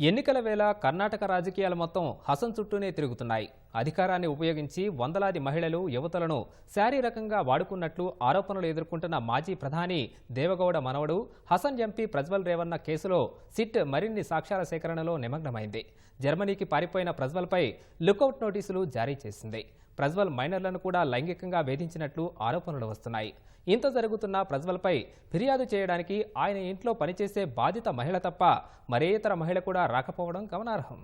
ఎన్నికల వేళ కర్ణాటక రాజకీయాలు మొత్తం హసన్ చుట్టూనే తిరుగుతున్నాయి. అధికారాన్ని ఉపయోగించి వందలాది మహిళలు యువతలను శారీరకంగా వాడుకున్నట్లు ఆరోపణలు ఎదుర్కొంటున్న మాజీ ప్రధాని దేవగౌడ మనవడు హసన్ ఎంపీ ప్రజ్వల్ రేవన్న కేసులో సిట్ మరిన్ని సాక్ష్యాల సేకరణలో నిమగ్నమైంది. జర్మనీకి పారిపోయిన ప్రజ్వల్పై లుకౌట్ నోటీసులు జారీ చేసింది. ప్రజ్వల్ మైనర్లను కూడా లైంగికంగా వేధించినట్లు ఆరోపణలు వస్తున్నాయి. ఇంత జరుగుతున్న ప్రజ్వల్పై ఫిర్యాదు చేయడానికి ఆయన ఇంట్లో పనిచేసే బాధిత మహిళ తప్ప మరే ఇతర మహిళ కూడా రాకపోవడం గమనార్హం.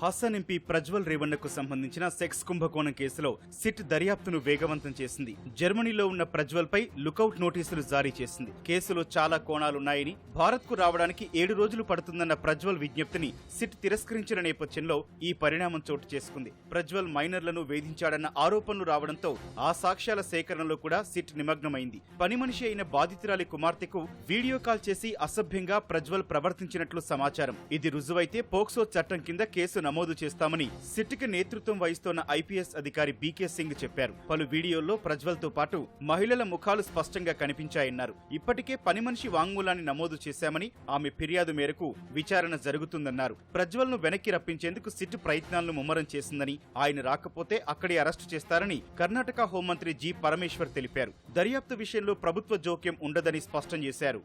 హాసన్ ఎంపీ ప్రజ్వల్ రేవన్నకు సంబంధించిన సెక్స్ కుంభకోణం కేసులో సిట్ దర్యాప్తును వేగవంతం చేసింది. జర్మనీలో ఉన్న ప్రజ్వల్ పై లుకౌట్ నోటీసులు జారీ చేసింది. కేసులో చాలా కోణాలున్నాయని భారత్కు రావడానికి ఏడు రోజులు పడుతుందన్న ప్రజ్వల్ విజ్ఞప్తిని సిట్ తిరస్కరించిన నేపథ్యంలో ఈ పరిణామం చోటు చేసుకుంది. ప్రజ్వల్ మైనర్లను వేధించాడన్న ఆరోపణలు రావడంతో ఆ సాక్ష్యాల సేకరణలో కూడా సిట్ నిమగ్నమైంది. పని మనిషి అయిన బాధితురాలి కుమార్తెకు వీడియో కాల్ చేసి అసభ్యంగా ప్రజ్వల్ ప్రవర్తించినట్లు సమాచారం. ఇది రుజువైతే పోక్సో చట్టం కింద కేసు నమోదు చేస్తామని సిట్కి నేతృత్వం వహిస్తోన్న ఐపీఎస్ అధికారి బీకే సింగ్ చెప్పారు. పలు వీడియోల్లో ప్రజ్వల్తో పాటు మహిళల ముఖాలు స్పష్టంగా కనిపించాయన్నారు. ఇప్పటికే పని మనిషి వాంగ్మూలాన్ని నమోదు చేశామని ఆమె ఫిర్యాదు మేరకు విచారణ జరుగుతుందన్నారు. ప్రజ్వల్ను వెనక్కి రప్పించేందుకు సిట్ ప్రయత్నాలను ముమ్మరం చేసిందని ఆయన రాకపోతే అక్కడే అరెస్టు చేస్తారని కర్ణాటక హోంమంత్రి జి పరమేశ్వర్ తెలిపారు. దర్యాప్తు విషయంలో ప్రభుత్వ జోక్యం ఉండదని స్పష్టం చేశారు.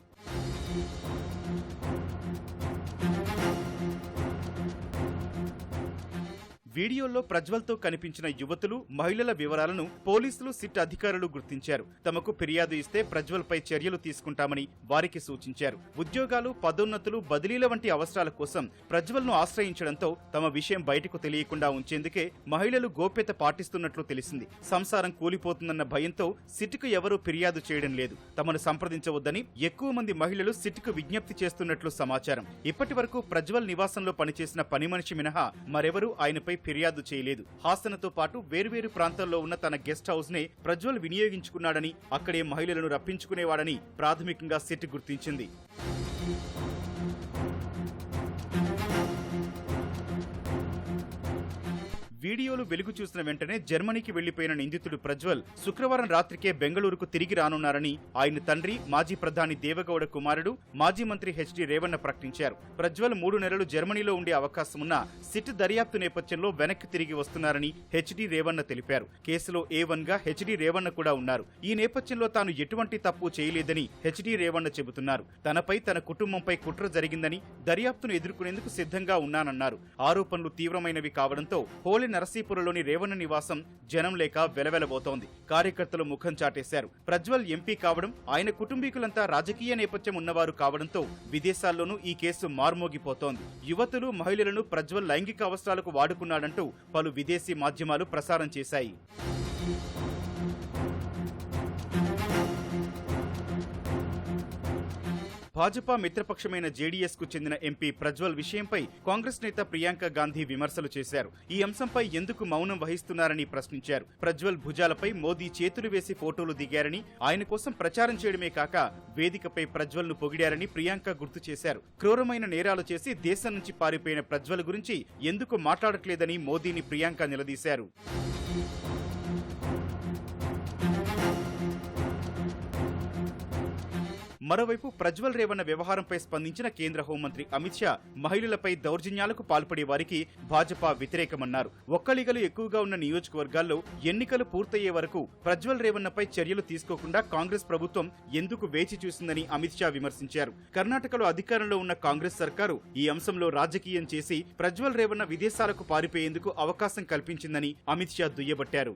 వీడియోలో ప్రజ్వల్తో కనిపించిన యువతులు మహిళల వివరాలను పోలీసులు సిట్ అధికారులు గుర్తించారు. తమకు ఫిర్యాదు ఇస్తే ప్రజ్వల్పై చర్యలు తీసుకుంటామని వారికి సూచించారు. ఉద్యోగాలు పదోన్నతులు బదిలీల వంటి అవసరాల కోసం ప్రజ్వల్ను ఆశ్రయించడంతో తమ విషయం బయటకు తెలియకుండా ఉంచేందుకే మహిళలు గోప్యత పాటిస్తున్నట్లు తెలిసింది. సంసారం కూలిపోతుందన్న భయంతో సిట్కు ఎవరూ ఫిర్యాదు చేయడం లేదు. తమను సంప్రదించవద్దని ఎక్కువ మంది మహిళలు సిట్కు విజ్ఞప్తి చేస్తున్నట్లు సమాచారం. ఇప్పటి వరకు ప్రజ్వల్ నివాసంలో పనిచేసిన పని మనిషి మినహా మరెవరూ ఆయనపై ఫిర్యాదు చేయలేదు. హాసనతో పాటు వేర్వేరు ప్రాంతాల్లో ఉన్న తన గెస్ట్ హౌస్ నే ప్రజ్వల్ వినియోగించుకున్నాడని అక్కడే మహిళలను రప్పించుకునేవాడని ప్రాథమికంగా సిట్ గుర్తించింది. వీడియోలు వెలుగు చూసిన వెంటనే జర్మనీకి వెళ్ళిపోయిన నిందితుడు ప్రజ్వల్ శుక్రవారం రాత్రికే బెంగళూరుకు తిరిగి రానున్నారని ఆయన తండ్రి మాజీ ప్రధాని దేవగౌడ కుమారుడు మాజీ మంత్రి హెచ్డి రేవన్న ప్రకటించారు. ప్రజ్వల్ మూడు నెలలు జర్మనీలో ఉండే అవకాశం ఉన్న సిట్ దర్యాప్తు నేపథ్యంలో వెనక్కి తిరిగి వస్తున్నారని హెచ్డి రేవన్న తెలిపారు. కేసులో ఏ వన్గా హెచ్డి రేవన్న కూడా ఉన్నారు. ఈ నేపథ్యంలో తాను ఎటువంటి తప్పు చేయలేదని హెచ్డి రేవన్న చెబుతున్నారు. తనపై తన కుటుంబంపై కుట్ర జరిగిందని దర్యాప్తును ఎదుర్కొనేందుకు సిద్ధంగా ఉన్నానన్నారు. ఆరోపణలు తీవ్రమైనవి కావడంతో హోలీ నరసీపురంలోని రేవణ నివాసం జనం లేక వెలవెలబోతోంది. కార్యకర్తలు ముఖం చాటేశారు. ప్రజ్వల్ ఎంపీ కావడం ఆయన కుటుంబీకులంతా రాజకీయ నేపథ్యం ఉన్నవారు కావడంతో విదేశాల్లోనూ ఈ కేసు మార్మోగిపోతోంది. యువతులు మహిళలను ప్రజ్వల్ లైంగిక అవసరాలకు వాడుకున్నాడంటూ పలు విదేశీ మాధ్యమాలు ప్రసారం చేశాయి. భాజపా మిత్రపక్షమైన జేడీఎస్కు చెందిన ఎంపీ ప్రజ్వల్ విషయంపై కాంగ్రెస్ నేత ప్రియాంక గాంధీ విమర్శలు చేశారు. ఈ అంశంపై ఎందుకు మౌనం వహిస్తున్నారని ప్రశ్నించారు. ప్రజ్వల్ భుజాలపై మోదీ చేతులు వేసి ఫోటోలు దిగారని ఆయన కోసం ప్రచారం చేయడమే కాక వేదికపై ప్రజ్వల్ను పొగిడారని ప్రియాంక గుర్తు చేశారు. క్రూరమైన నేరాలు చేసి దేశం నుంచి పారిపోయిన ప్రజ్వల్ గురించి ఎందుకు మాట్లాడట్లేదని మోదీని ప్రియాంక నిలదీశారు. మరోవైపు ప్రజ్వల్ రేవన్న వ్యవహారంపై స్పందించిన కేంద్ర హోంమంత్రి అమిత్ షా మహిళలపై దౌర్జన్యాలకు పాల్పడే వారికి భాజపా వ్యతిరేకమన్నారు. ఒక్కలిగలు ఎక్కువగా ఉన్న నియోజకవర్గాల్లో ఎన్నికలు పూర్తయ్యే వరకు ప్రజ్వల్ రేవన్నపై చర్యలు తీసుకోకుండా కాంగ్రెస్ ప్రభుత్వం ఎందుకు వేచి చూసిందని అమిత్ షా విమర్శించారు. కర్ణాటకలో అధికారంలో ఉన్న కాంగ్రెస్ సర్కారు ఈ అంశంలో రాజకీయం చేసి ప్రజ్వల్ రేవన్న విదేశాలకు పారిపోయేందుకు అవకాశం కల్పించిందని అమిత్ షా దుయ్యబట్టారు.